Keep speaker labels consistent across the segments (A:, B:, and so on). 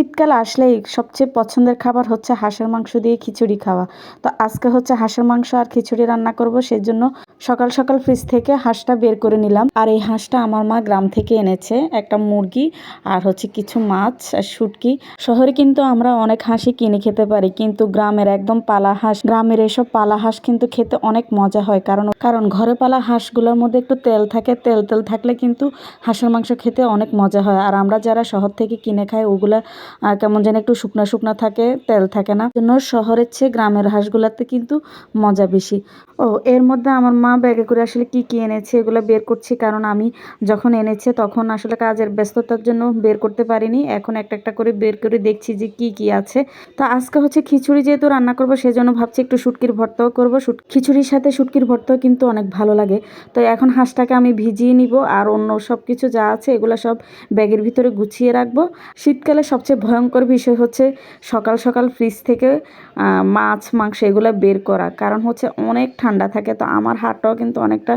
A: শীতকাল আসলেই সবচেয়ে পছন্দের খাবার হচ্ছে হাঁসের মাংস দিয়ে খিচুড়ি খাওয়া। তো আজকে হচ্ছে হাঁসের মাংস আর খিচুড়ি রান্না করব, সেজন্য সকাল সকাল ফ্রিজ থেকে হাঁসটা বের করে নিলাম। আর এই হাঁসটা আমার মা গ্রাম থেকে এনেছে একটা মুরগি আর হচ্ছে কিছু মাছ আর শুটকি। শহরে কিন্তু আমরা অনেক হাঁসই কিনে খেতে পারি, কিন্তু গ্রামের একদম পালা হাঁস, গ্রামের এসব পালা হাঁস কিন্তু খেতে অনেক মজা হয়। কারণ কারণ ঘরে পালা হাঁসগুলোর মধ্যে একটু তেল থাকে, তেল তেল থাকলে কিন্তু হাঁসের মাংস খেতে অনেক মজা হয়। আর আমরা যারা শহর থেকে কিনে খাই, ওগুলা কেমন যেন একটু শুকনা শুকনা থাকে, তেল থাকে না। জন্য শহরের চেয়ে গ্রামের হাঁসগুলাতে কিন্তু মজা বেশি। ও, এর মধ্যে আমার মা ব্যাগে করে আসলে কি কি এনেছে এগুলো বের করছি, কারণ আমি যখন এনেছে তখন আসলে কাজের ব্যস্ততার জন্য বের করতে পারিনি। এখন একটা একটা করে বের করে দেখছি যে কি কি আছে। তো আজকে হচ্ছে খিচুড়ি যেহেতু রান্না করব, সেজন্য ভাবছি একটু শুটকির ভর্তাও করব। খিচুড়ির সাথে শুটকির ভর্তাও কিন্তু অনেক ভালো লাগে। তো এখন হাঁসটাকে আমি ভিজিয়ে নিব, আর অন্য সব কিছু যা আছে এগুলো সব ব্যাগের ভিতরে গুছিয়ে রাখব। শীতকালে সবচেয়ে ভয়ঙ্কর বিষয় হচ্ছে সকাল সকাল ফ্রিজ থেকে মাছ, মাংস এগুলো বের করা। কারণ হচ্ছে অনেক ঠান্ডা থাকে, তো আমার হাটটাও কিন্তু অনেকটা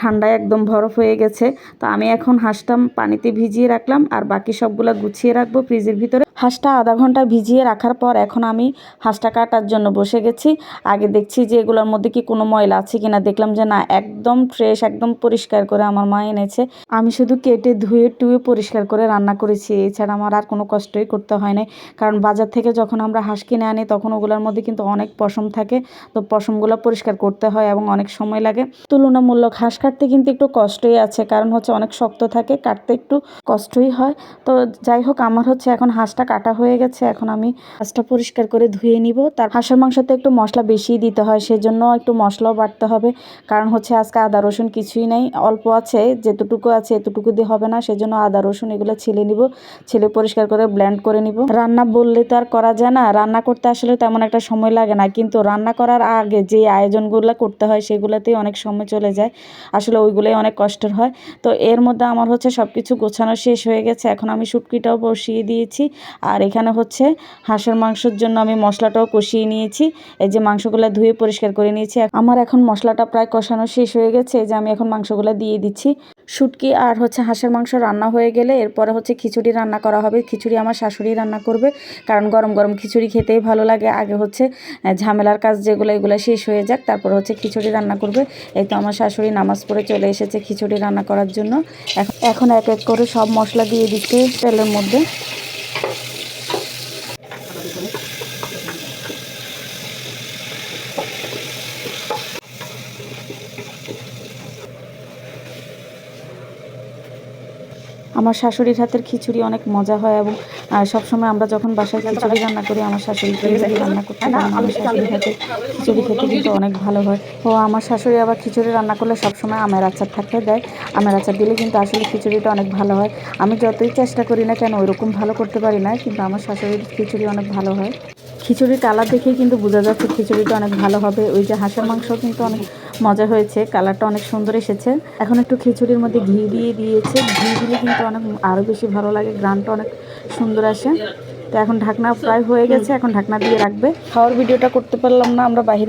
A: ঠান্ডায় একদম বরফ হয়ে গেছে। তো আমি এখন হাঁসটা পানিতে ভিজিয়ে রাখলাম আর বাকি সবগুলো গুছিয়ে রাখব ফ্রিজের ভিতরে। হাঁসটা আধা ঘণ্টা ভিজিয়ে রাখার পর এখন আমি হাঁসটা কাটার জন্য বসে গেছি। আগে দেখছি যে এগুলোর মধ্যে কি কোনো ময়লা আছে কিনা। দেখলাম যে না, একদম ফ্রেশ একদম পরিষ্কার করে আমার মা এনেছে। আমি শুধু কেটে ধুয়ে টুয়ে পরিষ্কার করে রান্না করেছি। এছাড়া আমার আর কোনো কষ্টই করতে হয় নাই। কারণ বাজার থেকে যখন আমরা হাঁস কিনে আনি, তখন ওগুলোর মধ্যে কিন্তু অনেক পশম থাকে। তো পশমগুলো পরিষ্কার করতে হয় এবং অনেক সময় লাগে। তুলনামূলক হাঁস কাটতে কিন্তু একটু কষ্টই আছে। কারণ হচ্ছে অনেক শক্ত থাকে, কাটতে একটু কষ্টই হয়। তো যাই হোক, আমার হচ্ছে এখন হাঁসটা কাটা হয়ে গেছে, এখন আমি হাঁসটা পরিষ্কার করে ধুয়ে নিব। তার হাঁসের মাংসতে একটু মশলা বেশি দিতে হয়, সেজন্য একটু মশলাও বাড়তে হবে। কারণ হচ্ছে আজকে আদা, রসুন কিছুই নেই, অল্প আছে, যেতটুকু আছে এতটুকু দিয়ে হবে না, সেজন্য আদা, রসুন এগুলো ছেলে নিব, ছেলে পরিষ্কার করে ব্ল্যান্ড করে নিব। রান্না বললে তো আর করা যায় না, রান্না করতে আসলে তেমন একটা সময় লাগে না, কিন্তু রান্না করার আগে যে আয়োজনগুলো করতে হয় সেগুলোতেই অনেক সময় চলে যায়, আসলে ওইগুলোই অনেক কষ্টের হয়। তো এর মধ্যে আমার হচ্ছে সব কিছু গোছানো শেষ হয়ে গেছে, এখন আমি শুটকিটাও বসিয়ে দিয়েছি আর এখানে হচ্ছে হাঁসের মাংসের জন্য আমি মশলাটাও কষিয়ে নিয়েছি। এই যে মাংসগুলো ধুয়ে পরিষ্কার করে নিয়েছি। আমার এখন মশলাটা প্রায় কষানো শেষ হয়ে গেছে। যে আমি এখন মাংসগুলো দিয়ে দিচ্ছি। শুটকি আর হচ্ছে হাঁসের মাংস রান্না হয়ে গেলে এরপরে হচ্ছে খিচুড়ি রান্না করা হবে। খিচুড়ি আমার শাশুড়ি রান্না করবে। কারণ গরম গরম খিচুড়ি খেতেই ভালো লাগে। আগে হচ্ছে ঝামেলার কাজ যেগুলো, এগুলো শেষ হয়ে যাক, তারপর হচ্ছে খিচুড়ি রান্না করবে। এই তো আমার শাশুড়ি নামাজ পড়ে চলে এসেছে খিচুড়ি রান্না করার জন্য। এখন এক এক করে সব মশলা দিয়ে দিচ্ছে তেলের মধ্যে। আমার শাশুড়ির হাতের খিচুড়ি অনেক মজা হয় এবং সবসময় আমরা যখন বাসায় খিচুড়ি রান্না করি আমার শাশুড়ি রান্না করতে আমার শাশুড়ির হাতে খিচুড়ি খেতে কিন্তু অনেক ভালো হয়। ও আমার শাশুড়ি আবার খিচুড়ি রান্না করলে সবসময় আমের আচার থাকতে দেয়। আমের আচার দিলে কিন্তু আসলে খিচুড়িটা অনেক ভালো হয়। আমি যতই চেষ্টা করি না কেন ওইরকম ভালো করতে পারি না কিন্তু আমার শাশুড়ির খিচুড়ি অনেক ভালো হয়। খিচুড়ির কালার দেখেই কিন্তু বোঝা যাচ্ছে খিচুড়িটা অনেক ভালো হবে। ওই যে হাঁসের মাংস কিন্তু অনেক মজা হয়েছে, কালারটা অনেক সুন্দর এসেছে। এখন একটু খিচুড়ির মধ্যে ঘি দিয়ে দিয়েছে। ঘি দিলে কিন্তু অনেক আরও বেশি ভালো লাগে, গ্রানটা অনেক সুন্দর আসে। তো এখন ঢাকনা প্রায় হয়ে গেছে, এখন ঢাকনা দিয়ে রাখবে। খাওয়ার ভিডিওটা করতে পারলাম না, আমরা বাইরে